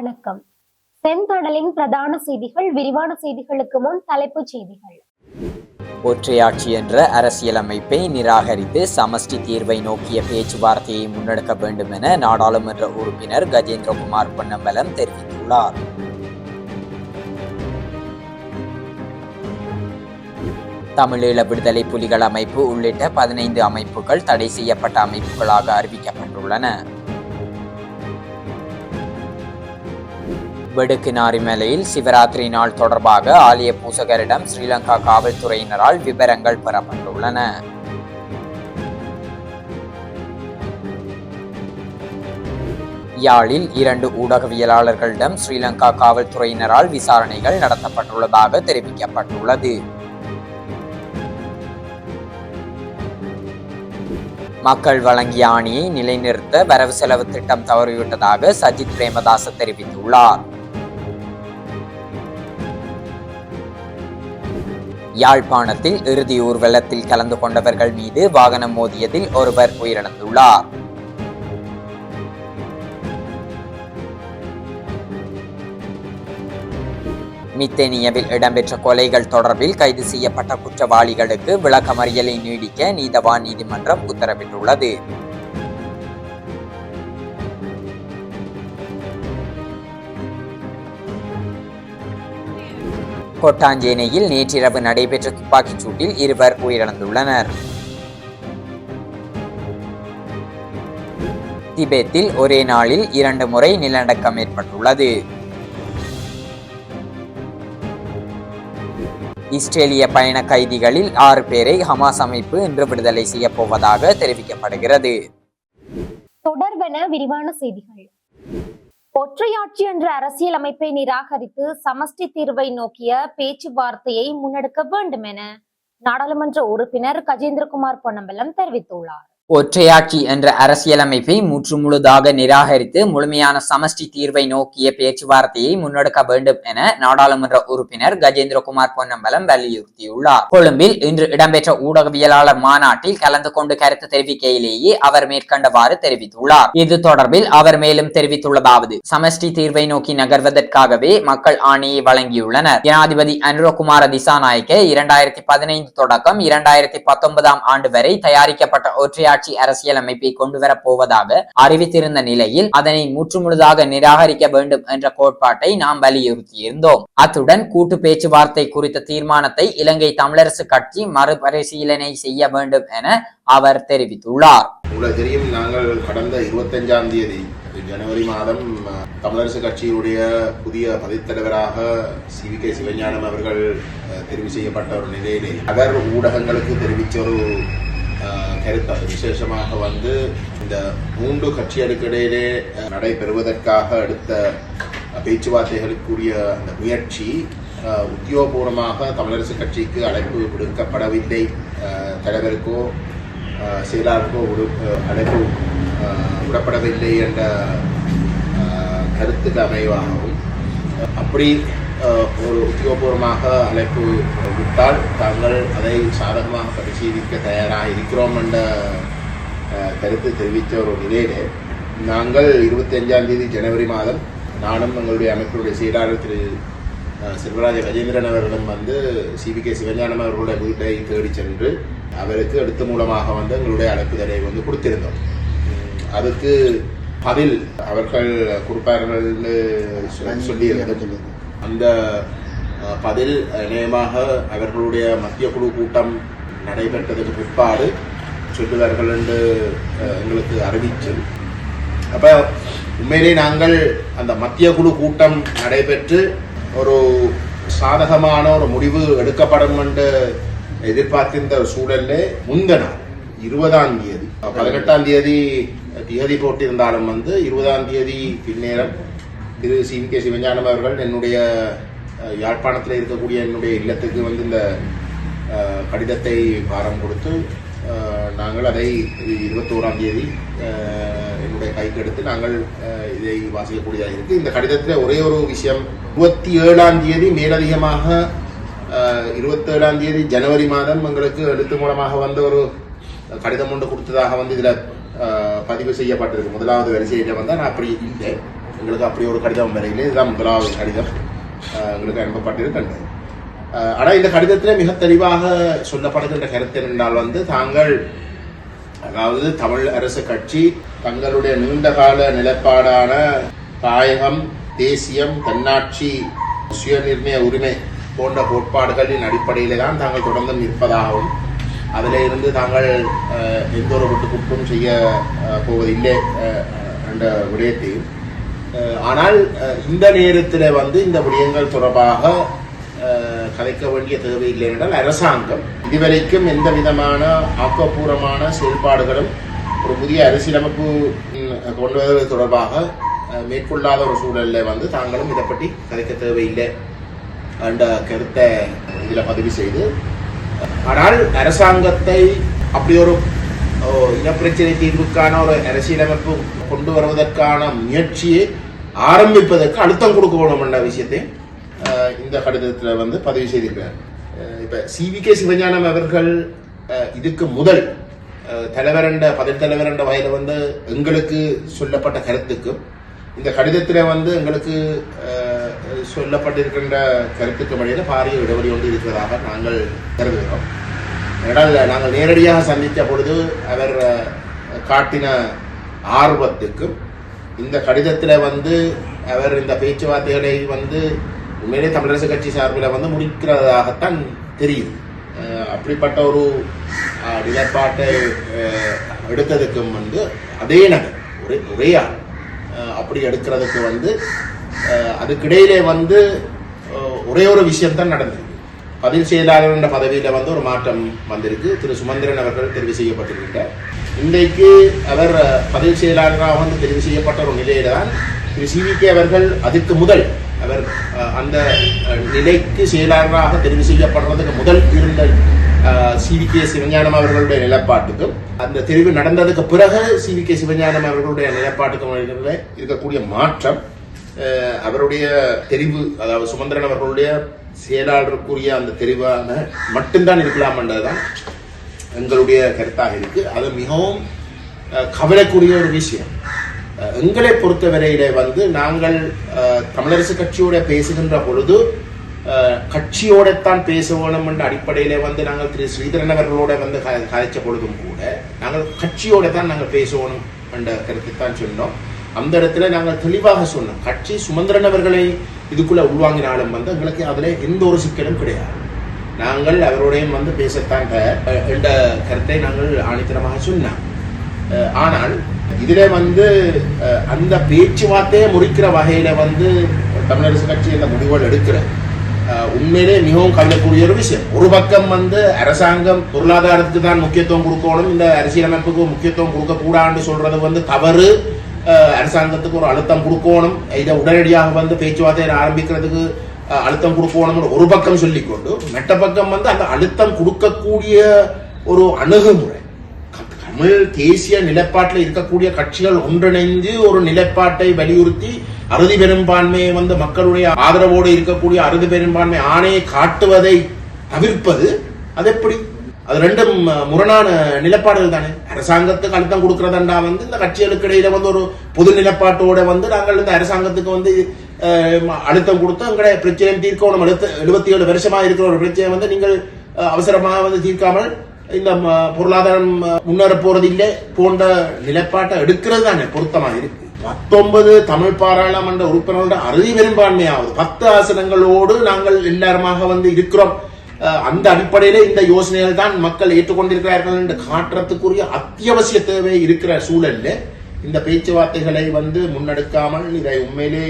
வணக்கம். செந்தடலின் பிரதான செய்திகள் விரிவான செய்திகளுக்கு முன் தலைப்புச் செய்திகள். ஒற்றையாட்சி என்ற அரசியலமைப்பை நிராகரித்து சமஷ்டி தீர்வை நோக்கிய பேச்சுவார்த்தையை முன்னெடுக்க வேண்டும் என நாடாளுமன்ற உறுப்பினர் கஜேந்திரகுமார் பொன்னம்பலம் தெரிவித்துள்ளார். தமிழீழ விடுதலை புலிகள் அமைப்பு உள்ளிட்ட பதினைந்து அமைப்புகள் தடை செய்யப்பட்ட அமைப்புகளாக அறிவிக்கப்பட்டுள்ளன. வெடுக்கினாரி மலையில் சிவராத்திரி நாள் தொடர்பாக ஆலய பூசகரிடம் ஸ்ரீலங்கா காவல்துறையினரால் விவரங்கள் பெறப்பட்டுள்ளன. யாழில் இரண்டு ஊடகவியலாளர்களிடம் ஸ்ரீலங்கா காவல்துறையினரால் விசாரணைகள் நடத்தப்பட்டுள்ளதாக தெரிவிக்கப்பட்டுள்ளது. மக்கள் வழங்கிய ஆணையை நிலைநிறுத்த வரவு செலவு திட்டம் தவறிவிட்டதாக சஜித் பிரேமதாச தெரிவித்துள்ளார். யாழ்ப்பாணத்தில் இறுதி ஊர்வலத்தில் கலந்து கொண்டவர்கள் மீது வாகனம் மோதியதில் ஒருவர் உயிரிழந்துள்ளார். மித்தேனியவில் இடம்பெற்ற கொலைகள் தொடர்பில் கைது செய்யப்பட்ட குற்றவாளிகளுக்கு விளக்கமறியலை நீடிக்க நீதவான் நீதிமன்றம் உத்தரவிட்டுள்ளது. கொட்டாஞ்சேனையில் நேற்றிரவு நடைபெற்ற துப்பாக்கிச் சூட்டில் இருவர் உயிரிழந்துள்ளனர். திபெத்தில் ஒரே நாளில் இரண்டு முறை நிலநடுக்கம் ஏற்பட்டுள்ளது. இஸ்ரேலிய பயண கைதிகளில் ஆறு பேரை ஹமாஸ் அமைப்பு இன்று விடுதலை செய்யப் போவதாக தெரிவிக்கப்படுகிறது. தொடர்பென விரிவான செய்திகள். ஒற்றையாட்சி என்ற அரசியலமைப்பை நிராகரித்து சமஷ்டி தீர்வை நோக்கிய பேச்சுவார்த்தையை முன்னெடுக்க வேண்டும் என நாடாளுமன்ற உறுப்பினர் கஜேந்திரகுமார் பொன்னம்பலம் தெரிவித்துள்ளார். ஒற்றையாட்சி என்ற அரசியலமைப்பை முற்றுமுழுதாக நிராகரித்து முழுமையான சமஷ்டி தீர்வை நோக்கிய பேச்சுவார்த்தையை முன்னெடுக்க வேண்டும் என நாடாளுமன்ற உறுப்பினர் கஜேந்திரகுமார் பொன்னம்பலம் வலியுறுத்தியுள்ளார். கொழும்பில் இன்று இடம்பெற்ற ஊடகவியலாளர் மாநாட்டில் கலந்து கொண்டு கருத்து தெரிவிக்கையிலேயே அவர் மேற்கண்டவாறு தெரிவித்துள்ளார். இது தொடர்பில் அவர் மேலும் தெரிவித்துள்ளதாவது சமஷ்டி தீர்வை நோக்கி நகர்வதற்காகவே மக்கள் ஆணையை வழங்கியுள்ளனர். ஜனாதிபதி அனுரகுமார திசாநாயக்க இரண்டாயிரத்தி பதினைந்து தொடக்கம் இரண்டாயிரத்தி பத்தொன்பதாம் ஆண்டு வரை தயாரிக்கப்பட்ட ஒற்றையாட்சி உள்ளாட்சி அரசியலமைப்பை கொண்டுவரப் போவதாக அறிவித்திருந்த நிலையில் அதனை முற்றுமுழுதாக நிராகரிக்க வேண்டும் என்ற கோட்பாட்டை நாம் வலியுறுத்தியிருந்தோம். அத்துடன் கூட்டு பேச்சுவார்த்தை குறித்த தீர்மானத்தை இலங்கை தமிழரசு கட்சி மறுபரிசீலனை செய்ய வேண்டும் என அவர் தெரிவித்துள்ளார். உங்களுக்கு தெரியும் நாங்கள் கடந்த இருபத்தஞ்சாம் தேதி ஜனவரி மாதம் தமிழரசு கட்சியினுடைய புதிய பதித்தலைவராக சி. வி. கே. சிவஞானம் அவர்கள் தெரிவு செய்யப்பட்ட ஒரு நிலையிலே அவர் ஊடகங்களுக்கு தெரிவித்த ஒரு கருத்து விசேஷமாக வந்து இந்த மூன்று கட்சிகளுக்கு இடையிலே நடைபெறுவதற்காக எடுத்த பேச்சுவார்த்தைகளுக்குரிய அந்த முயற்சி உத்தியோகபூர்வமாக தமிழரசு கட்சிக்கு அழைப்பு விடுக்கப்படவில்லை. தலைவருக்கோ செயலாளருக்கோ விடு அழைப்பு விடப்படவில்லை என்ற கருத்துக்கு அமைவாகவும் அப்படி ஒரு உத்தியோகபூர்வமாக அழைப்பு விட்டால் தாங்கள் அதை சாதகமாக பரிசீலிக்க தயாராக இருக்கிறோம் என்ற கருத்து தெரிவித்த ஒரு நிலையிலே நாங்கள் இருபத்தி அஞ்சாம் தேதி ஜனவரி மாதம் நானும் எங்களுடைய அமைப்பினுடைய செயலாளர் திரு செல்வராஜ கஜேந்திரன் அவர்களும் வந்து சிவி கே சிவஞானம் அவர்களுடைய வீட்டை தேடி சென்று அவருக்கு அடுத்த மூலமாக வந்து எங்களுடைய அழைப்புதலை வந்து கொடுத்திருந்தோம் அதுக்கு பதில் அவர்கள் கொடுப்பார்கள்னு சொ- சொல்லியிருந்தோம் அந்த பதில் நியமாக அவர்களுடைய மத்திய குழு கூட்டம் நடைபெற்றதுக்கு பிற்பாடு சொல்லுவார்கள் என்று எங்களுக்கு அறிவிச்சு. அப்ப உண்மையிலே நாங்கள் அந்த மத்திய குழு கூட்டம் நடைபெற்று ஒரு சாதகமான ஒரு முடிவு எடுக்கப்படும் என்று எதிர்பார்த்திருந்த ஒரு சூழல்ல முந்தனா இருபதாம் தேதி. பதினெட்டாம் தேதி தியதி போட்டிருந்தாலும் வந்து இருபதாம் தேதி பின்னேரம் Thiru C V K Sivagnanam அவர்கள் என்னுடைய யாழ்ப்பாணத்தில் இருக்கக்கூடிய என்னுடைய இல்லத்துக்கு வந்து இந்த கடிதத்தை பாரம் கொடுத்து நாங்கள் அதை இருபத்தோராம் தேதி என்னுடைய கைக்கு எடுத்து நாங்கள் இதை வாசிக்கக்கூடியதாக இருக்குது இந்த கடிதத்தில் ஒரே ஒரு விஷயம் இருபத்தி ஏழாம் தேதி மேலதிகமாக இருபத்தேழாம் தேதி ஜனவரி மாதம் எங்களுக்கு எழுத்து மூலமாக வந்த ஒரு கடிதம் ஒன்று கொடுத்ததாக வந்து இதில் பதிவு செய்யப்பட்டிருக்கு. முதலாவது வரிசையில் வந்தால் நான் அப்படி இல்லை. எங்களுக்கு அப்படி ஒரு கடிதம் வரையிலே இதுதான் முதலாவது கடிதம். எங்களுக்கு அனுப்பப்பட்டிருக்கின்றது ஆனால் இந்த கடிதத்திலே மிக தெளிவாக சொல்லப்படுகின்ற கருத்து என்றால் வந்து தாங்கள் அதாவது தமிழ் அரசு கட்சி தங்களுடைய நீண்டகால நிலைப்பாடான தாயகம் தேசியம் தன்னாட்சி சுயநிர்ணய உரிமை போன்ற கோட்பாடுகளின் அடிப்படையிலே தான் தாங்கள் தொடர்ந்து நிற்பதாகவும் அதில் இருந்து தாங்கள் எந்த ஒரு விட்டுக்குற்றும் செய்ய போவதில்லை என்ற விடயத்தையும் ஆனால் இந்த நேரத்தில் வந்து இந்த விடயங்கள் தொடர்பாக கலைக்க வேண்டிய தேவையில்லை என்றால் அரசாங்கம் இதுவரைக்கும் எந்த விதமான ஆக்கப்பூர்வமான செயல்பாடுகளும் ஒரு புதிய அரசியலமைப்பு கொண்டு வருவது தொடர்பாக மேற்கொள்ளாத ஒரு சூழலில் வந்து தாங்களும் இதை பற்றி கலைக்க தேவையில்லை என்ற கருத்தை இதில் பதிவு செய்து ஆனால் அரசாங்கத்தை அப்படி ஒரு இனப்பிரச்சனை தீர்வுக்கான ஒரு அரசியலமைப்பு கொண்டு வருவதற்கான முயற்சியை ஆரம்பிப்பதற்கு அழுத்தம் கொடுக்க வேணும் என்ற விஷயத்தை இந்த கடிதத்தில் வந்து பதிவு செய்திருக்கிறார். இப்போ சி வி கே சிவஞானம் அவர்கள் இதுக்கு முதல் தலைவரண்ட பதில் தலைவரண்ட வயதில் வந்து எங்களுக்கு சொல்லப்பட்ட கருத்துக்கும் இந்த கடிதத்தில் வந்து எங்களுக்கு சொல்லப்பட்டிருக்கின்ற கருத்துக்கு வழியில் பாரிய இடைவெளி ஒன்று இருக்கிறதாக நாங்கள் கருதுகிறோம். ஏனால் நாங்கள் நேரடியாக சந்தித்த பொழுது அவர் காட்டின ஆர்வத்துக்கும் இந்த கடிதத்தில் வந்து அவர் இந்த பேச்சுவார்த்தைகளை வந்து உண்மையிலே தமிழரசு கட்சி சார்பில் வந்து முடிக்கிறதாகத்தான் தெரியுது அப்படிப்பட்ட ஒரு அஹ், நிலைப்பாட்டை எடுத்ததுக்கும் வந்து அதே நகர் ஒரே ஒரே ஆள் அப்படி எடுக்கிறதுக்கு வந்து அதுக்கிடையிலே வந்து ஒரே ஒரு விஷயம்தான் நடந்தது. பதில் செயலாளர் என்ற பதவியில் வந்து ஒரு மாற்றம் வந்திருக்கு. திரு சுமந்திரன் அவர்கள் தெரிவு செய்யப்பட்டிருக்கின்றார் இன்றைக்கு அவர் அஹ், பதில் செயலாளராக வந்து தெரிவு செய்யப்பட்ட ஒரு நிலையில தான் திரு சிவிகே அவர்கள் அதுக்கு முதல் அவர் அந்த நிலைக்கு செயலாளராக தெரிவு செய்யப்படுறதுக்கு முதல் இருந்த சிவிகே சிவஞானம் அவர்களுடைய நிலைப்பாட்டுக்கும் அந்த தெரிவு நடந்ததுக்கு பிறகு சிவிகே சிவஞானம் அவர்களுடைய நிலைப்பாட்டுக்கும் இருக்கக்கூடிய மாற்றம் அவருடைய தெரிவு அதாவது சுமந்திரன் அவர்களுடைய செயலாளருக்குரிய அந்த தெளிவான மட்டும்தான் இருக்கலாம் என்றதுதான் எங்களுடைய கருத்தாக இருக்கு. அது மிகவும் கவலைக்குரிய ஒரு விஷயம். எங்களை பொறுத்தவரையில வந்து நாங்கள் தமிழரசு கட்சியோட பேசுகின்ற பொழுது அஹ், கட்சியோடத்தான் பேச வேணும் என்ற அடிப்படையில வந்து நாங்கள் திரு ஸ்ரீதரன் அவர்களோட வந்து க- கதைச்ச பொழுதும் கூட நாங்கள் கட்சியோட தான் நாங்கள் பேசணும் என்ற கருத்தை தான் சொன்னோம். அந்த இடத்துல நாங்கள் தெளிவாக சொன்னோம். கட்சி சுமந்திரன் அவர்களை இதுக்குள்ள உள்வாங்கினாலும் வந்து எங்களுக்கு அதுல எந்த ஒரு சிக்கலும் கிடையாது. நாங்கள் அவரோடையும் வந்து பேசத்தான் என்ற கருத்தை நாங்கள் ஆணித்தனமாக சொன்னோம். ஆனால் இதில் வந்து அந்த பேச்சுவார்த்தையை முறிக்கிற வகையில வந்து தமிழரசு கட்சி இந்த முடிவுகள் எடுக்கிற உண்மையிலே மிகவும் கவலைக்கூடிய ஒரு விஷயம். ஒரு பக்கம் வந்து அரசாங்கம் பொருளாதாரத்துக்கு தான் முக்கியத்துவம் கொடுக்கணும் இந்த அரசியலமைப்புக்கு முக்கியத்துவம் கொடுக்க கூடாதுன்னு சொல்றது வந்து தவறு. அரசாங்கத்துக்கு ஒரு அழுத்தம் கொடுக்கணும் இதை உடனடியாக வந்து பேச்சுவார்த்தையை ஆரம்பிக்கிறதுக்கு அழுத்தம் கொடுக்கணும்னு ஒரு பக்கம் சொல்லிக்கொண்டு மெட்ட பக்கம் வந்து அந்த அழுத்தம் கொடுக்கக்கூடிய ஒரு அணுகுமுறை தமிழ் தேசிய நிலைப்பாட்டில் இருக்கக்கூடிய கட்சிகள் ஒன்றிணைந்து ஒரு நிலைப்பாட்டை வலியுறுத்தி அறுதி பெரும்பான்மையை வந்து மக்களுடைய ஆதரவோடு இருக்கக்கூடிய அறுதி பெரும்பான்மை ஆணையை காட்டுவதை தவிர்ப்பது அது எப்படி அது ரெண்டும் முரணான நிலப்பாடுகள் தானே? அரசாங்கத்துக்கு அழுத்தம் கொடுக்கறதண்டா வந்து இந்த கட்சிகளுக்கு இடையில வந்து ஒரு பொது நிலப்பாட்டோட வந்து நாங்கள் இந்த அரசாங்கத்துக்கு வந்து அழுத்தம் கொடுத்து எங்களுடைய பிரச்சனை தீர்க்கணும் அடுத்த எழுபத்தி ஏழு வருஷமா இருக்கிற ஒரு பிரச்சனை வந்து நீங்கள் அவசரமாக வந்து தீர்க்காமல் இந்த பொருளாதாரம் முன்னேற போறது இல்லை போன்ற நிலப்பாட்டை எடுக்கிறது தானே பொருத்தமாக இருக்கு. பத்தொன்பது தமிழ் பாராளுமன்ற உறுப்பினர்களோட அறுதி பெரும்பான்மையாவது பத்து ஆசனங்களோடு நாங்கள் எல்லாருமாக வந்து இருக்கிறோம். அந்த அடிப்படையில இந்த யோசனைகள் தான் மக்கள் ஏற்றுக்கொண்டிருக்கிறார்கள் என்று காட்டுறதுக்குரிய அத்தியாவசிய தேவை இருக்கிற சூழல்ல இந்த பேச்சுவார்த்தைகளை வந்து முன்னெடுக்காமல் இதை உண்மையிலே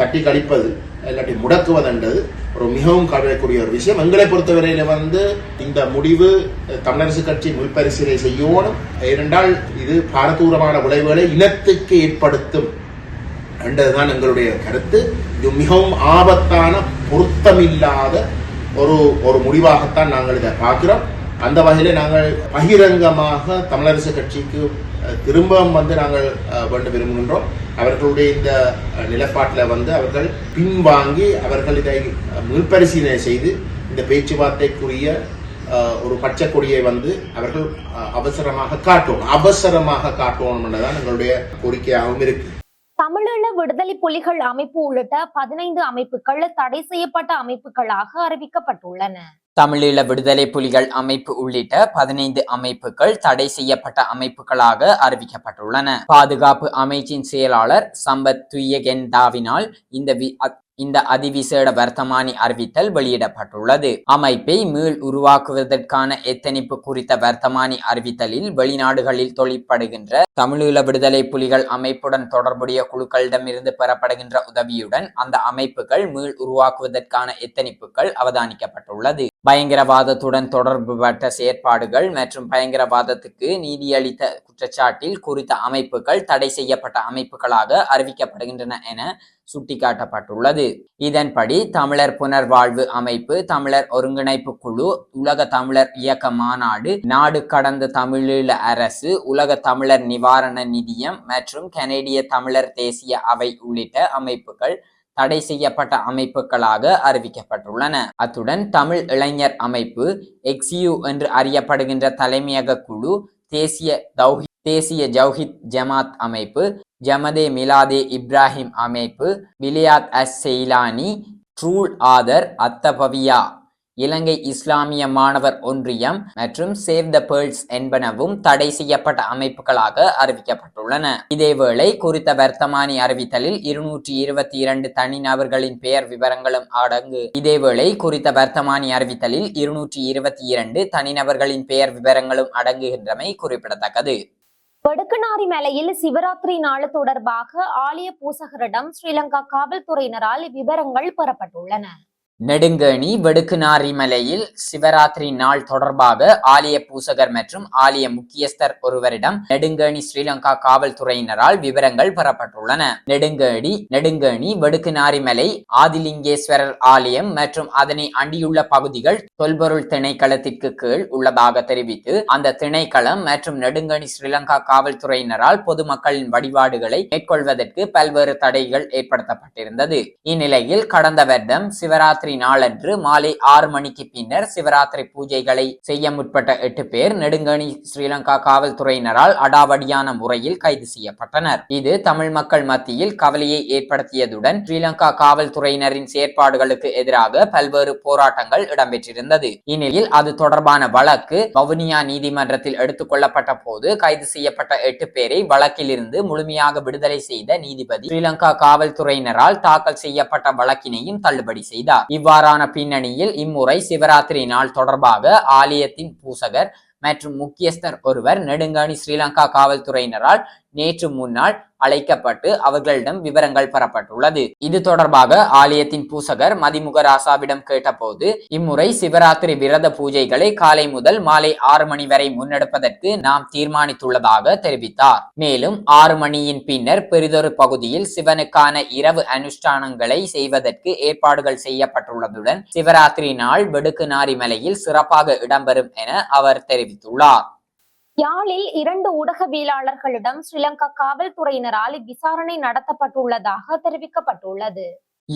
தட்டி கழிப்பது இல்லாட்டி முடக்குவதென்றது ஒரு மிகவும் கவலைக்குரிய ஒரு விஷயம். எங்களை பொறுத்தவரையில வந்து இந்த முடிவு தமிழரசு கட்சி முன்பரிசீலனை செய்யணும். ஏனென்றால் இது பாரதூரமான விளைவுகளை இனத்துக்கு ஏற்படுத்தும் என்றதுதான் எங்களுடைய கருத்து. இது மிகவும் ஆபத்தான பொருத்தமில்லாத ஒரு ஒரு முடிவாகத்தான் நாங்கள் இதை பார்க்கிறோம். அந்த வகையில் நாங்கள் பகிரங்கமாக தமிழரசு கட்சிக்கு திரும்பவும் வந்து நாங்கள் அஹ், வேண்ட விரும்புகின்றோம். அவர்களுடைய இந்த நிலப்பாட்டில் நிலைப்பாட்டில் வந்து அவர்கள் பின்வாங்கி அவர்கள் இதை மீள்பரிசீலனை செய்து இந்த பேச்சுவார்த்தைக்குரிய ஒரு பச்சை கொடியை வந்து அவர்கள் அவசரமாக காட்டணும் அவசரமாக காட்டணும் என்றதான் எங்களுடைய கோரிக்கையாகவும் இருக்குது தமிழீழ விடுதலை புலிகள் அமைப்பு உள்ளிட்ட பதினைந்து அமைப்புகள் தடை செய்யப்பட்ட அமைப்புகளாக அறிவிக்கப்பட்டுள்ளன. தமிழீழ விடுதலை புலிகள் அமைப்பு உள்ளிட்ட பதினைந்து அமைப்புகள் தடை செய்யப்பட்ட அமைப்புகளாக அறிவிக்கப்பட்டுள்ளன. பாதுகாப்பு அமைச்சின் செயலாளர் சம்பத் துய்யகென்டாவினால் இந்த இந்த அதிவிசேட வர்த்தமானி அறிவித்தல் வெளியிடப்பட்டுள்ளது. அமைப்பை மீள் உருவாக்குவதற்கான எத்தனிப்பு குறித்த வர்த்தமானி அறிவித்தலில் வெளிநாடுகளில் தொழிற்படுகின்ற தமிழீழ விடுதலை புலிகள் அமைப்புடன் தொடர்புடைய குழுக்களிடமிருந்து பெறப்படுகின்ற உதவியுடன் அந்த அமைப்புகள் மீள் உருவாக்குவதற்கான எத்தனிப்புகள் அவதானிக்கப்பட்டுள்ளது. பயங்கரவாதத்துடன் தொடர்புபட்ட செயற்பாடுகள் மற்றும் பயங்கரவாதத்துக்கு நீதியளித்த குற்றச்சாட்டில் குறித்த அமைப்புகள் தடை செய்யப்பட்ட அமைப்புகளாக அறிவிக்கப்படுகின்றன என சுட்டிக்காட்டப்பட்டுள்ளது. இதன்படி தமிழர் புனர்வாழ்வு அமைப்பு தமிழர் ஒருங்கிணைப்பு குழு உலக தமிழர் இயக்க மாநாடு நாடு கடந்த தமிழீழ அரசு உலக தமிழர் நிவாரண நிதியம் மற்றும் கனேடிய தமிழர் தேசிய அவை உள்ளிட்ட அமைப்புகள் தடை செய்யப்பட்ட அமைப்புகளாக அறிவிக்கப்பட்டுள்ளன. அத்துடன் தமிழ் இளைஞர் அமைப்பு எக்ஸியூ என்று அறியப்படுகின்ற தலைமையக குழு தேசிய தௌஹி தேசிய ஜௌஹித் ஜமாத் அமைப்பு ஜமதே மிலாதே இப்ராஹிம் அமைப்பு விலியாத் அஸ் செயிலானி ட்ரூல் ஆதர் அத்தபவியா இலங்கை இஸ்லாமிய மாணவர் ஒன்றியம் மற்றும் சேவ் த பேர்ல்ஸ் என்பனவும் தடை செய்யப்பட்ட அமைப்புகளாக அறிவிக்கப்பட்டுள்ளன. இதேவேளை குறித்த வர்த்தமானி அறிவித்தலில் இருநூற்றி இருபத்தி இரண்டு தனிநபர்களின் பெயர் விவரங்களும் அடங்கு. இதேவேளை குறித்த வர்த்தமானி அறிவித்தலில் இருநூற்றி இருபத்தி இரண்டு தனிநபர்களின் பெயர் விவரங்களும் அடங்குகின்றமை குறிப்பிடத்தக்கது. வடுக்கனாரி மலையில் சிவராத்திரி நாள் தொடர்பாக ஆலய பூசகரிடம் ஸ்ரீலங்கா காவல்துறையினரால் விவரங்கள் பெறப்பட்டுள்ளன. நெடுங்கேணி வெடுக்குநாரி மலையில் சிவராத்திரி நாள் தொடர்பாக ஆலய பூசகர் மற்றும் ஆலய முக்கியஸ்தர் ஒருவரிடம் நெடுங்கேணி ஸ்ரீலங்கா காவல்துறையினரால் விவரங்கள் பெறப்பட்டுள்ளன. நெடுங்கேணி நெடுங்கேணி வெடுக்குநாரி மலை ஆதிலிங்கேஸ்வரர் ஆலயம் மற்றும் அதனை அண்டியுள்ள பகுதிகள் தொல்பொருள் திணைக்களத்திற்கு கீழ் உள்ளதாக தெரிவித்து அந்த திணைக்களம் மற்றும் நெடுங்கேணி ஸ்ரீலங்கா காவல்துறையினரால் பொதுமக்களின் வழிபாடுகளை மேற்கொள்வதற்கு பல்வேறு தடைகள் ஏற்படுத்தப்பட்டிருந்தது. இந்நிலையில் கடந்த வருடம் சிவராத்திரி சிவராத்திரி நாளன்று மாலை ஆறு மணிக்கு பின்னர் சிவராத்திரி பூஜைகளை செய்ய முற்பட்ட எட்டு பேர் நெடுங்கணி ஸ்ரீலங்கா காவல்துறையினரால் அடாவடியான முறையில் கைது செய்யப்பட்டனர். இது தமிழ் மக்கள் மத்தியில் கவலையை ஏற்படுத்தியதுடன் ஸ்ரீலங்கா காவல்துறையினரின் செயற்பாடுகளுக்கு எதிராக பல்வேறு போராட்டங்கள் இடம்பெற்றிருந்தது. இந்நிலையில் அது தொடர்பான வழக்கு வவுனியா நீதிமன்றத்தில் எடுத்துக் கொள்ளப்பட்ட போது கைது செய்யப்பட்ட எட்டு பேரை வழக்கிலிருந்து முழுமையாக விடுதலை செய்த நீதிபதி ஸ்ரீலங்கா காவல்துறையினரால் தாக்கல் செய்யப்பட்ட வழக்கினையும் தள்ளுபடி செய்தார். இவ்வாறான பின்னணியில் இம்முறை சிவராத்திரி நாள் தொடர்பாக ஆலயத்தின் பூசகர் மற்றும் முக்கியஸ்தர் ஒருவர் நெடுங்காணி ஸ்ரீலங்கா காவல்துறையினரால் நேற்று முன்னால் அழைக்கப்பட்டு அவர்களிடம் விவரங்கள் பெறப்பட்டுள்ளது. இது தொடர்பாக ஆலயத்தின் பூசகர் மதிமுக ராசாவிடம் கேட்டபோது இம்முறை சிவராத்திரி விரத பூஜைகளை காலை முதல் மாலை ஆறு மணி வரை முன்னெடுப்பதற்கு நாம் தீர்மானித்துள்ளதாக தெரிவித்தார். மேலும் ஆறு மணியின் பின்னர் பெரிதொரு பகுதியில் சிவனுக்கான இரவு அனுஷ்டானங்களை செய்வதற்கு ஏற்பாடுகள் செய்யப்பட்டுள்ளதுடன் சிவராத்திரி நாள் வெடுக்கு நாரிமலையில் சிறப்பாக இடம்பெறும் என அவர் தெரிவித்துள்ளார். யாழில் இரண்டு ஊடகவியலாளர்களிடம் ஸ்ரீலங்கா காவல்துறையினரால் விசாரணை நடத்தப்பட்டுள்ளதாக தெரிவிக்கப்பட்டுள்ளது.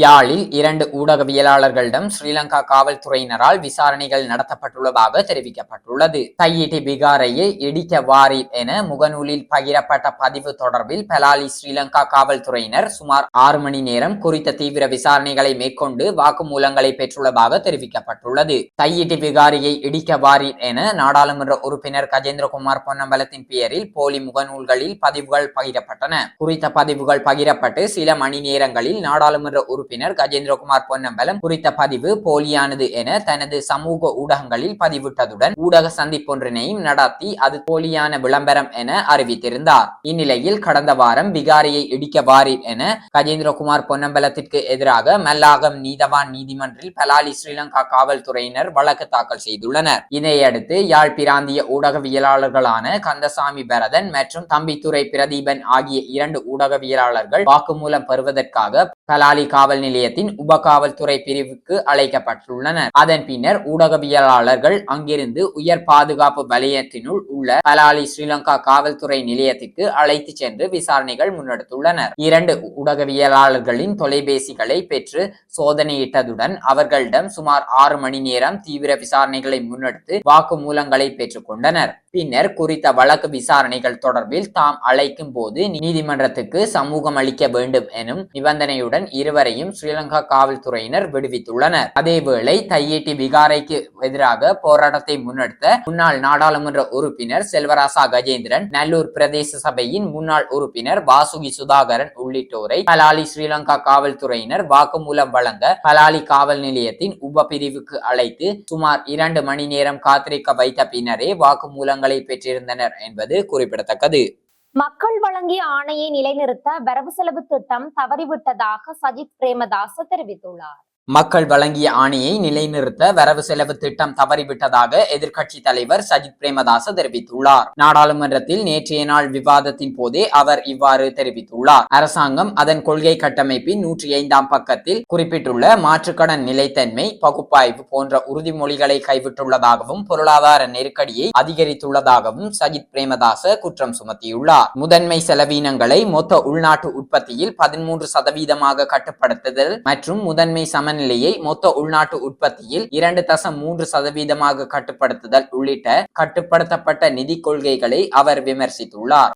யாழில் இரண்டு ஊடகவியலாளர்களிடம் ஸ்ரீலங்கா காவல்துறையினரால் விசாரணைகள் நடத்தப்பட்டுள்ளதாக தெரிவிக்கப்பட்டுள்ளது. தையிட்டி பிகாரையை இடிக்க வாரி என முகநூலில் பகிரப்பட்ட பதிவு தொடர்பில் பலாலி ஸ்ரீலங்கா காவல்துறையினர் சுமார் ஆறு மணி நேரம் குறித்த தீவிர விசாரணைகளை மேற்கொண்டு வாக்குமூலங்களை பெற்றுள்ளதாக தெரிவிக்கப்பட்டுள்ளது. தையிட்டி பிகாரியை இடிக்க வாரி என நாடாளுமன்ற உறுப்பினர் கஜேந்திரகுமார் பொன்னம்பலத்தின் பெயரில் போலி முகநூல்களில் பதிவுகள் பகிரப்பட்டன. குறித்த பதிவுகள் பகிரப்பட்டு சில மணி நேரங்களில் நாடாளுமன்ற உறுப்பினர் கஜேந்திரகுமார் பொன்னம்பலம் குறித்த பதிவு போலியானது என தனது சமூக ஊடகங்களில் பதிவிட்டதுடன் ஊடக சந்திப்பொன்றினையும் நடத்தி அது போலியான விளம்பரம் என அறிவித்திருந்தார். இந்நிலையில் கடந்த வாரம் விகாரியை இடிக்க வாரீர் என கஜேந்திரகுமார் பொன்னம்பலத்திற்கு எதிராக மல்லாகம் நீதவான் நீதிமன்றில் பலாலி ஸ்ரீலங்கா காவல்துறையினர் வழக்கு தாக்கல் செய்துள்ளனர். இதையடுத்து யாழ் பிராந்திய ஊடகவியலாளர்களான கந்தசாமி பரதன் மற்றும் தம்பித்துறை பிரதீபன் ஆகிய இரண்டு ஊடகவியலாளர்கள் வாக்குமூலம் பெறுவதற்காக பலாலி காவல் நிலையத்தின் உப காவல்துறை பிரிவுக்கு அழைக்கப்பட்டுள்ளனர். அதன் பின்னர் ஊடகவியலாளர்கள் அங்கிருந்து உயர் பாதுகாப்பு வலயத்தினுள் உள்ள பலாலி ஸ்ரீலங்கா காவல்துறை நிலையத்திற்கு அழைத்து சென்று விசாரணைகள் முன்னெடுத்துள்ளனர். இரண்டு ஊடகவியலாளர்களின் தொலைபேசிகளை பெற்று சோதனையிட்டதுடன் அவர்களிடம் சுமார் ஆறு மணி நேரம் தீவிர விசாரணைகளை முன்னெடுத்து வாக்குமூலங்களை பெற்றுக் கொண்டனர். பின்னர் குறித்த வழக்கு விசாரணைகள் தொடர்பில் தாம் அழைக்கும் போது நீதிமன்றத்துக்கு சமூகம் அளிக்க வேண்டும் எனும் நிபந்தனையுடன் இருவரையும் ஸ்ரீலங்கா காவல்துறையினர் விடுவித்துள்ளனர். அதேவேளை தையேட்டி விகாரைக்கு எதிராக போராட்டத்தை முன்னெடுத்த முன்னாள் நாடாளுமன்ற உறுப்பினர் செல்வராசா கஜேந்திரன் நல்லூர் பிரதேச சபையின் முன்னாள் உறுப்பினர் வாசுகி சுதாகரன் உள்ளிட்டோரை பலாலி ஸ்ரீலங்கா காவல்துறையினர் வாக்குமூலம் வழங்க பலாலி காவல் நிலையத்தின் உப பிரிவுக்கு அழைத்து சுமார் இரண்டு மணி நேரம் காத்திருக்க வைத்த பின்னரே வாக்குமூலங்கள் பெற்றிருந்தனர் என்பது குறிப்பிடத்தக்கது. மக்கள் வழங்கிய ஆணையை நிலைநிறுத்த வரவு செலவு திட்டம் தவறிவிட்டதாக சஜித் பிரேமதாச தெரிவித்துள்ளார். மக்கள் வழங்கிய ஆணையை நிலைநிறுத்த வரவு செலவு திட்டம் தவறிவிட்டதாக எதிர்க்கட்சி தலைவர் சஜித் பிரேமதாச தெரிவித்துள்ளார். நாடாளுமன்றத்தில் நேற்றைய நாள் விவாதத்தின் போதே அவர் இவ்வாறு தெரிவித்துள்ளார். அரசாங்கம் அதன் கொள்கை கட்டமைப்பின் நூற்றி ஐந்தாம் பக்கத்தில் குறிப்பிட்டுள்ள மாற்றுக்கடன் நிலைத்தன்மை பகுப்பாய்வு போன்ற உறுதிமொழிகளை கைவிட்டுள்ளதாகவும் பொருளாதார நெருக்கடியை அதிகரித்துள்ளதாகவும் சஜித் பிரேமதாச குற்றம் சுமத்தியுள்ளார். முதன்மை செலவீனங்களை மொத்த உள்நாட்டு உற்பத்தியில் பதிமூன்று சதவீதமாக கட்டுப்படுத்துதல் மற்றும் முதன்மை சமநிலையை மொத்த உள்நாட்டு உற்பத்தியில் இரண்டு தசம் மூன்று சதவீதமாக கட்டுப்படுத்துதல் உள்ளிட்ட கட்டுப்படுத்தப்பட்ட நிதி கொள்கைகளை அவர் விமர்சித்துள்ளார்.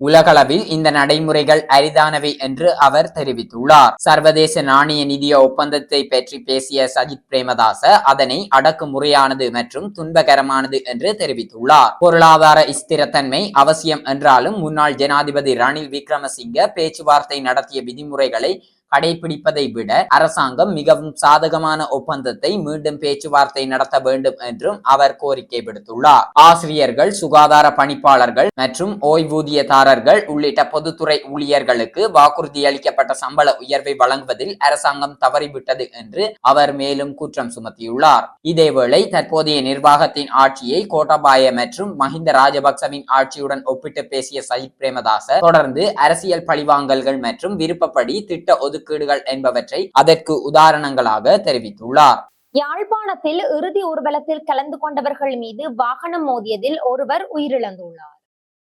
உலகளவில் இந்த நடைமுறைகள் அரிதானவை என்று அவர் தெரிவித்துள்ளார். சர்வதேச நாணய நிதிய ஒப்பந்தத்தை பற்றி பேசிய சஜித் பிரேமதாச அதனை அடக்குமுறையானது மற்றும் துன்பகரமானது என்று தெரிவித்துள்ளார். பொருளாதார ஸ்திரத்தன்மை அவசியம் என்றாலும் முன்னாள் ஜனாதிபதி ரணில் விக்ரமசிங்க பேச்சுவார்த்தை நடத்திய விதிமுறைகளை கடைபிடிப்பதை விட அரசாங்கம் மிகவும் சாதகமான ஒப்பந்தத்தை மீண்டும் பேச்சுவார்த்தை நடத்த வேண்டும் என்றும் அவர் கோரிக்கை விடுத்துள்ளார். ஆசிரியர்கள் சுகாதார பணிப்பாளர்கள் மற்றும் ஓய்வூதியதாரர்கள் உள்ளிட்ட பொதுத்துறை ஊழியர்களுக்கு வாக்குறுதி அளிக்கப்பட்ட சம்பள உயர்வை வழங்குவதில் அரசாங்கம் தவறிவிட்டது என்று அவர் மேலும் குற்றம் சுமத்தியுள்ளார். இதேவேளை தற்போதைய நிர்வாகத்தின் ஆட்சியை கோட்டாபாய மற்றும் மஹிந்த ராஜபக்சவின் ஆட்சியுடன் ஒப்பிட்டு பேசிய சஜித் பிரேமதாச தொடர்ந்து அரசியல் பழிவாங்கல்கள் மற்றும் விருப்பப்படி திட்ட ஒதுக்கீடுகள் என்பவற்றை அதற்கு உதாரணங்களாக தெரிவித்துள்ளார். யாழ்ப்பாணத்தில் இறுதி ஊர்வலத்தில் கலந்து கொண்டவர்கள் மீது வாகனம் மோதியதில் ஒருவர் உயிரிழந்துள்ளார்.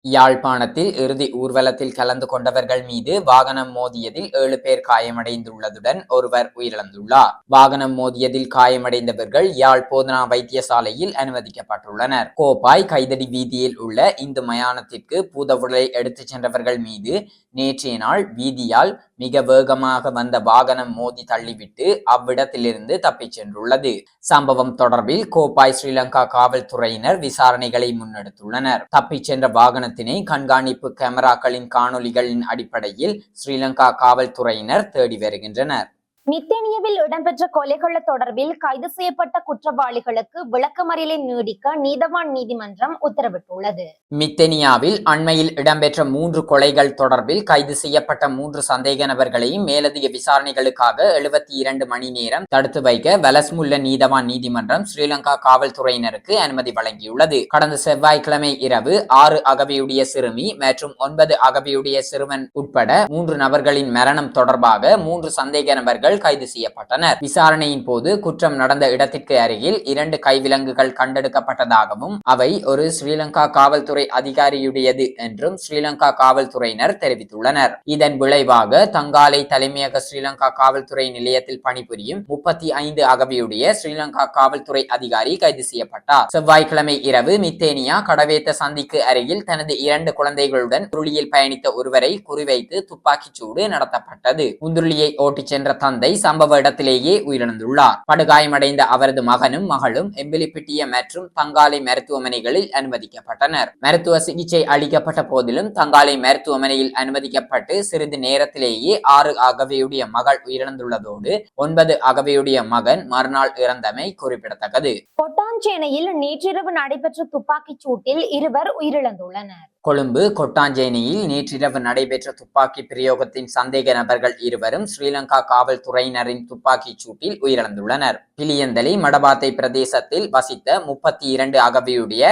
யாழ்ப்பாணத்தில் இறுதி ஊர்வலத்தில் கலந்து கொண்டவர்கள் மீது வாகனம் மோதியதில் ஏழு பேர் காயமடைந்துள்ளதுடன் ஒருவர் உயிரிழந்துள்ளார். வாகனம் மோதியதில் காயமடைந்தவர்கள் யாழ் போதனா வைத்தியசாலையில் அனுமதிக்கப்பட்டுள்ளனர். கோப்பாய் கைதடி வீதியில் உள்ள இந்து மயானத்திற்கு பூதவுடலை எடுத்துச் சென்றவர்கள் மீது நேற்றைய நாள் வீதியால் மிக வேகமாக வந்த வாகனம் மோதி தள்ளிவிட்டு அவ்விடத்திலிருந்து தப்பிச் சென்றுள்ளது. சம்பவம் தொடர்பில் கோப்பாய் ஸ்ரீலங்கா காவல்துறையினர் விசாரணைகளை முன்னெடுத்துள்ளனர். தப்பிச் சென்ற வாகன வாகனத்தினை கண்காணிப்பு கேமராக்களின் காணொளிகளின் அடிப்படையில் ஸ்ரீலங்கா காவல்துறையினர் தேடி வருகின்றனர். நித்தேனியவில் இடம்பெற்ற கொலைகள் தொடர்பில் கைது செய்யப்பட்ட குற்றவாளிகளுக்கு விளக்கமறியலை நீடிக்க நீதவான் நீதிமன்றம் உத்தரவிட்டுள்ளது. மித்தேனியாவில் அண்மையில் இடம்பெற்ற மூன்று கொலைகள் தொடர்பில் கைது செய்யப்பட்ட மூன்று சந்தேக நபர்களையும் மேலதிக விசாரணைகளுக்காக எழுபத்தி இரண்டு மணி நேரம் தடுத்து வைக்க வலஸ்முல்ல நீதவான் நீதிமன்றம் ஸ்ரீலங்கா காவல்துறையினருக்கு அனுமதி வழங்கியுள்ளது. கடந்த செவ்வாய்க்கிழமை இரவு ஆறு அகவியுடைய சிறுமி மற்றும் ஒன்பது அகவியுடைய சிறுவன் உட்பட மூன்று நபர்களின் மரணம் தொடர்பாக மூன்று சந்தேக நபர்கள் கைது செய்யப்பட்டனர். விசாரணையின் போது குற்றம் நடந்த இடத்திற்கு அருகில் இரண்டு கைவிலங்குகள் கண்டெடுக்கப்பட்டதாகவும் அவை ஒரு ஸ்ரீலங்கா காவல்துறை அதிகாரியுடையது என்றும் ஸ்ரீலங்கா காவல்துறையினர் தெரிவித்துள்ளனர். இதன் விளைவாக தங்காலை தலைமையக ஸ்ரீலங்கா காவல்துறை நிலையத்தில் பணிபுரியும் முப்பத்தி ஐந்து அகவியுடைய ஸ்ரீலங்கா காவல்துறை அதிகாரி கைது செய்யப்பட்டார். செவ்வாய்க்கிழமை இரவு மித்தேனியா கடவேத்த சந்திக்கு அருகில் தனது இரண்டு குழந்தைகளுடன் உருளியில் பயணித்த ஒருவரை குறிவைத்து துப்பாக்கிச் சூடு நடத்தப்பட்டது. உந்துருளியை ஓட்டிச் சென்ற தந்தை சம்பவ இடத்திலேயே உயிரிழந்துள்ளார். படுகாயமடைந்த அவரது மகனும் மகளும் எம்பிலிப்பிட்டிய மற்றும் தங்காலை மருத்துவமனைகளில் அனுமதிக்கப்பட்டனர். மருத்துவ சிகிச்சை அளிக்கப்பட்ட போதிலும் தங்காலை மருத்துவமனையில் அனுமதிக்கப்பட்டு சிறிது நேரத்திலேயே ஆறு அகவையுடைய மகள் உயிரிழந்துள்ளதோடு ஒன்பது அகவையுடைய மகன் மறுநாள் இறந்தமை குறிப்பிடத்தக்கது. கொட்டாஞ்சேனையில் நேற்றிரவு நடைபெற்ற துப்பாக்கிச் சூட்டில் இருவர் உயிரிழந்துள்ளனர். கொழும்பு கொட்டாஞ்சேனியில் நேற்றிரவு நடைபெற்ற துப்பாக்கி பிரயோகத்தின் சந்தேக நபர்கள் இருவரும் ஸ்ரீலங்கா காவல்துறையினரின் துப்பாக்கிச் சூட்டில் உயிரிழந்துள்ளனர். பிலியந்தலி மடபாத்தை பிரதேசத்தில் வசித்த முப்பத்தி இரண்டு அகவியுடைய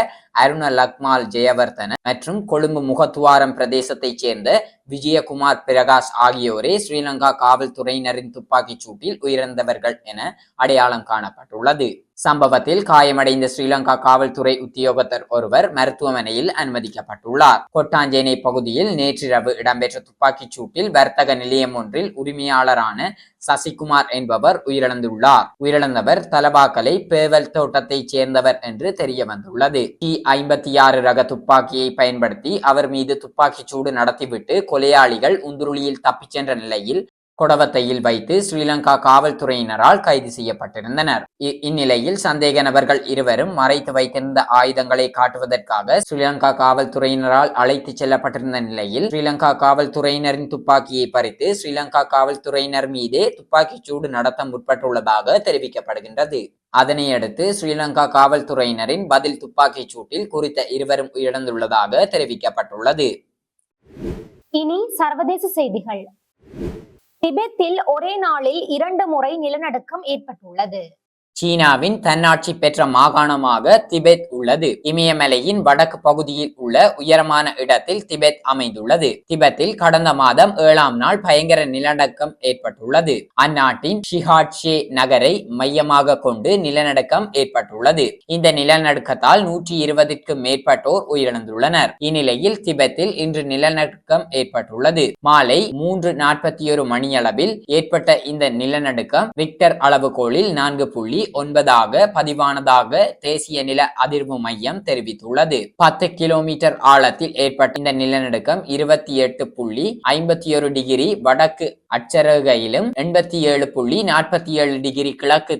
அருண லக்மால் ஜெயவர்தன மற்றும் கொழும்பு முகத்துவாரம் பிரதேசத்தைச் சேர்ந்த விஜயகுமார் பிரகாஷ் ஆகியோரே ஸ்ரீலங்கா காவல்துறையினரின் துப்பாக்கிச் சூட்டில் உயிரிழந்தவர்கள் என அடையாளம் காணப்பட்டுள்ளது. சம்பவத்தில் காயமடைந்த ஸ்ரீலங்கா காவல்துறை உத்தியோகத்தர் ஒருவர் மருத்துவமனையில் அனுமதிக்கப்பட்டுள்ளார். கொட்டாஞ்சேனை பகுதியில் நேற்றிரவு இடம்பெற்ற துப்பாக்கிச் சூட்டில் வர்த்தக நிலையம் ஒன்றில் உரிமையாளரான சசிகுமார் என்பவர் உயிரிழந்துள்ளார். உயிரிழந்தவர் தலவாக்கலை பேவல் தோட்டத்தைச் சேர்ந்தவர் என்று தெரிய வந்துள்ளது டி ஐம்பத்தி ஆறு ரக துப்பாக்கியை பயன்படுத்தி அவர் மீது துப்பாக்கிச் சூடு நடத்திவிட்டு கொலையாளிகள் உந்துருளியில் தப்பிச் சென்ற நிலையில் கொடவத்தையில் வைத்து ஸ்ரீலங்கா காவல்துறையினரால் கைது செய்யப்பட்டிருந்தனர். இ- இந்நிலையில் சந்தேக நபர்கள் இருவரும் மறைத்து வைத்திருந்த ஆயுதங்களை காட்டுவதற்காக ஸ்ரீலங்கா காவல்துறையினரால் அழைத்துச் செல்லப்பட்டிருந்த நிலையில் ஸ்ரீலங்கா காவல்துறையினரின் துப்பாக்கியை பறித்து ஸ்ரீலங்கா காவல்துறையினர் மீதே துப்பாக்கிச் சூடு நடத்த முற்பட்டுள்ளதாக தெரிவிக்கப்படுகின்றது. அதனையடுத்து ஸ்ரீலங்கா காவல்துறையினரின் பதில் துப்பாக்கிச் சூட்டில் குறித்த இருவரும் உயிரிழந்துள்ளதாக தெரிவிக்கப்பட்டுள்ளது. இனி சர்வதேச செய்திகள். திபெத்தில் ஒரே நாளில் இரண்டு முறை நிலநடுக்கம் ஏற்பட்டுள்ளது. சீனாவின் தன்னாட்சி பெற்ற மாகாணமாக திபெத் உள்ளது. இமயமலையின் வடக்கு பகுதியில் உள்ள உயரமான இடத்தில் திபெத் அமைந்துள்ளது. திபெத்தில் கடந்த மாதம் ஏழாம் நாள் பயங்கர நிலநடுக்கம் ஏற்பட்டுள்ளது. அந்நாட்டின் ஷிஹாட்ஷே நகரை மையமாக கொண்டு நிலநடுக்கம் ஏற்பட்டுள்ளது. இந்த நிலநடுக்கத்தால் நூற்றி இருபதுக்கும் மேற்பட்டோர் உயிரிழந்துள்ளனர். இந்நிலையில் திபெத்தில் இன்று நிலநடுக்கம் ஏற்பட்டுள்ளது. மாலை மூன்று நாற்பத்தி ஒரு மணியளவில் ஏற்பட்ட இந்த நிலநடுக்கம் விக்டர் அளவுகோலில் நான்கு புள்ளி ஒன்பதாக பதிவானதாக தேசிய நில அதிர்வு மையம் தெரிவித்துள்ளது. பத்து கிலோமீட்டர் ஆழத்தில் ஏற்பட்ட இந்த நிலநடுக்கம் இருபத்தி எட்டு புள்ளி ஐம்பத்தி ஒரு டிகிரி வடக்கு அச்சரகையிலும் எண்பத்தி ஏழு புள்ளி நாற்பத்தி ஏழு டிகிரி கிழக்கு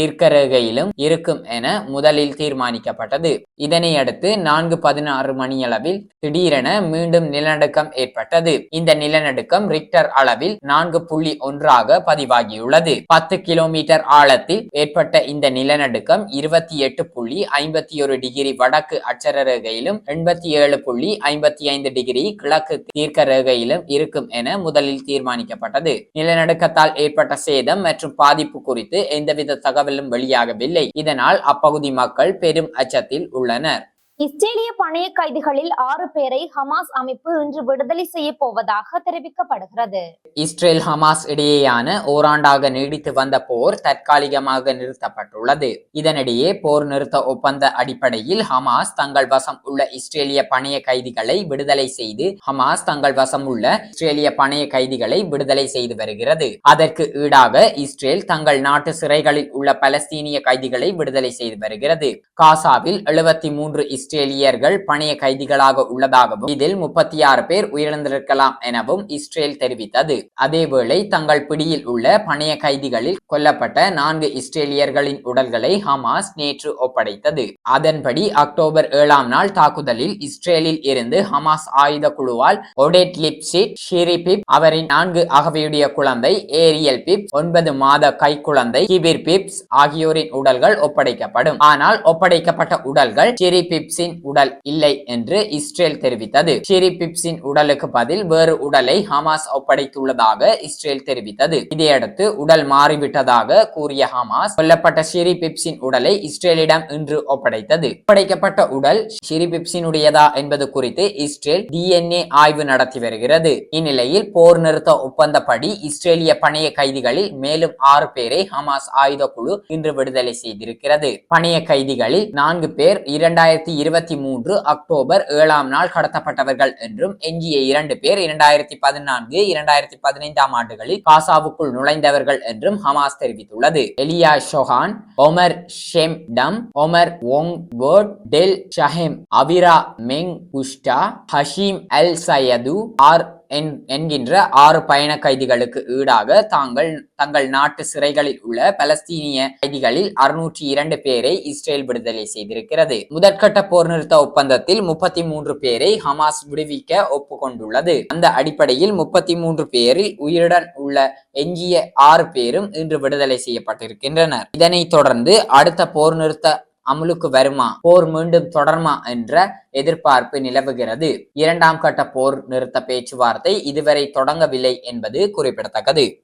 தீர்க்கரகையிலும் இருக்கும் என முதலில் தீர்மானிக்கப்பட்டது. இதனை அடுத்து நான்கு பதினாறு மணியளவில் திடீரென மீண்டும் நிலநடுக்கம் ஏற்பட்டது. இந்த நிலநடுக்கம் ரிக்டர் அளவில் நான்கு புள்ளி ஒன்றாக பதிவாகியுள்ளது. பத்து கிலோமீட்டர் ஆழத்தில் ஏற்பட்ட இந்த நிலநடுக்கம் இருபத்தி எட்டு புள்ளி ஐம்பத்தி ஒரு டிகிரி வடக்கு அட்சரரேகையிலும் எண்பத்தி ஏழு புள்ளி ஐம்பத்தி ஐந்து டிகிரி கிழக்கு தீர்க்க ரேகையிலும் இருக்கும் என முதலில் தீர்மானிக்கப்பட்டது. நிலநடுக்கத்தால் ஏற்பட்ட சேதம் மற்றும் பாதிப்பு குறித்து எந்தவித தகவலும் வெளியாகவில்லை. இதனால் அப்பகுதி மக்கள் பெரும் அச்சத்தில் உள்ளனர். இஸ்ரேலிய பணைய கைதிகளில் ஆறு பேரை ஹமாஸ் அமைப்பு இன்று விடுதலை செய்ய போவதாக தெரிவிக்கப்படுகிறது. இஸ்ரேல் ஹமாஸ் இடையேயான ஓராண்டாக நீடித்து வந்த போர் தற்காலிகமாக நிறுத்தப்பட்டுள்ளது. இதனிடையே போர் நிறுத்த ஒப்பந்த அடிப்படையில் ஹமாஸ் தங்கள் வசம் உள்ள இஸ்ரேலிய பணைய கைதிகளை விடுதலை செய்து ஹமாஸ் தங்கள் வசம் உள்ள இஸ்ரேலிய பணைய கைதிகளை விடுதலை செய்து வருகிறது. அதற்கு ஈடாக இஸ்ரேல் தங்கள் நாட்டு சிறைகளில் உள்ள பலஸ்தீனிய கைதிகளை விடுதலை செய்து வருகிறது. காசாவில் எழுபத்தி மூன்று இஸ்ரேலியர்கள் பணைய கைதிகளாக உள்ளதாகவும் இதில் முப்பத்தி ஆறு பேர் உயிரிழந்திருக்கலாம் எனவும் இஸ்ரேல் தெரிவித்தது. அதேவேளை தங்கள் பிடியில் உள்ள பணைய கைதிகளில் கொல்லப்பட்ட நான்கு இஸ்ரேலியர்களின் உடல்களை ஹமாஸ் நேற்று ஒப்படைத்தது. அதன்படி அக்டோபர் ஏழாம் நாள் தாக்குதலில் இஸ்ரேலில் இருந்து ஹமாஸ் ஆயுத குழுவால் ஒடேட் லிப்சிட் ஷிரிபிப் அவரின் நான்கு அகவையுடைய குழந்தை ஏரியல் பிப் ஒன்பது மாத கை குழந்தை கிபிர் பிப்ஸ் ஆகியோரின் உடல்கள் ஒப்படைக்கப்படும். ஆனால் ஒப்படைக்கப்பட்ட உடல்கள் ஷிரி பிப்ஸின் உடல் இல்லை என்று இஸ்ரேல் தெரிவித்தது. ஷிரி பிப்ஸின் உடலுக்கு பதில் வேறு உடலை ஹமாஸ் ஒப்படைத்துள்ளதாக இஸ்ரேல் தெரிவித்தது. இதையடுத்து உடல் மாறிவிட்டதாக கூறிய ஹமாஸ் கொல்லப்பட்ட ஷிரி பிப்ஸின் உடலை இஸ்ரேலிடம் இன்று ஒப்படைத்தது. ஒப்படைக்கப்பட்ட உடல் ஷிரி பிப்சினுடையதா என்பது குறித்து இஸ்ரேல் டிஎன்ஏ ஆய்வு நடத்தி வருகிறது. இந்நிலையில் போர் நிறுத்த ஒப்பந்தப்படி இஸ்ரேலிய பணைய கைதிகளில் மேலும் ஆறு பேரை ஹமாஸ் ஆயுத குழு இன்று விடுதலை செய்திருக்கிறது. பணைய கைதிகளில் நான்கு பேர் இரண்டாயிரத்தி இருபத்தி மூன்று அக்டோபர் ஏழாம் நாள் கடத்தப்பட்டவர்கள் என்றும் எஞ்சிய இரண்டு பேர் இரண்டாயிரத்தி பதினான்கு இரண்டாயிரத்தி பதினைந்தாம் ஆண்டுகளில் காசாவுக்குள் நுழைந்தவர்கள் என்றும் ஹமாஸ் தெரிவித்துள்ளது. எலியா ஷொஹான் ஒமர் ஷெம் டம் ஒமர் ஒங் வேர்ட் டெல் ஷஹெம் அவிரா மெங் குஷ்டா ஹஷீம் அல் சயது ஆர் என்கின்ற ஆறு பயண கைதிகளுக்கு ஈடாக தாங்கள் தங்கள் நாட்டு சிறைகளில் உள்ள பலஸ்தீனிய கைதிகளில் அறுநூற்றி இரண்டு பேரை இஸ்ரேல் விடுதலை செய்திருக்கிறது. முதற்கட்ட போர் நிறுத்த ஒப்பந்தத்தில் முப்பத்தி மூன்று பேரை ஹமாஸ் விடுவிக்க ஒப்புக்கொண்டுள்ளது. அந்த அடிப்படையில் முப்பத்தி மூன்று பேரில் உயிருடன் உள்ள எஞ்சிய ஆறு பேரும் இன்று விடுதலை செய்யப்பட்டிருக்கின்றனர். இதனைத் தொடர்ந்து அடுத்த போர் நிறுத்த அமலுக்கு வருமா? போர் மீண்டும் தொடருமா? என்ற எதிர்பார்ப்பு நிலவுகிறது. இரண்டாம் கட்ட போர் நிறுத்த பேச்சுவார்த்தை இதுவரை தொடங்கவில்லை என்பது குறிப்பிடத்தக்கது.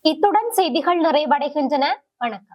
இத்துடன் செய்திகள் நிறைவடைகின்றன. வணக்கம்.